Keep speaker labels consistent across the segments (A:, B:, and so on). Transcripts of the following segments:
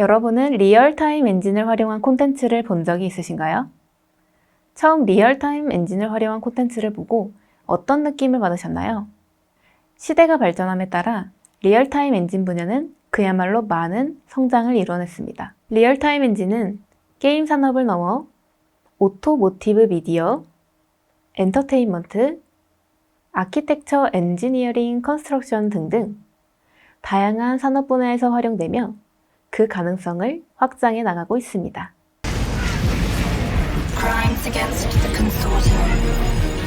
A: 여러분은 리얼타임 엔진을 활용한 콘텐츠를 본 적이 있으신가요? 처음 리얼타임 엔진을 활용한 콘텐츠를 보고 어떤 느낌을 받으셨나요? 시대가 발전함에 따라 리얼타임 엔진 분야는 그야말로 많은 성장을 이뤄냈습니다. 리얼타임 엔진은 게임 산업을 넘어 오토모티브 미디어, 엔터테인먼트, 아키텍처 엔지니어링 컨스트럭션 등등 다양한 산업 분야에서 활용되며 그 가능성을 확장해 나가고 있습니다.
B: Crimes against the consortium.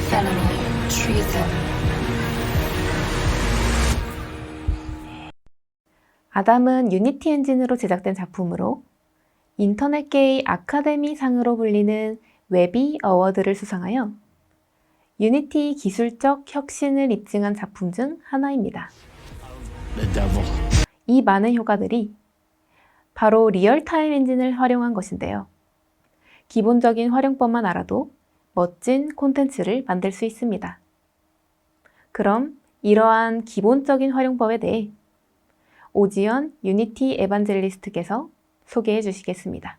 B: Felony. Treason.
A: 아담은 유니티 엔진으로 제작된 작품으로 인터넷계의 아카데미 상으로 불리는 웨비 어워드를 수상하여 유니티 기술적 혁신을 입증한 작품 중 하나입니다. 이 많은 효과들이 바로 리얼타임 엔진을 활용한 것인데요. 기본적인 활용법만 알아도 멋진 콘텐츠를 만들 수 있습니다. 그럼 이러한 기본적인 활용법에 대해 오지연 유니티 에반젤리스트께서 소개해 주시겠습니다.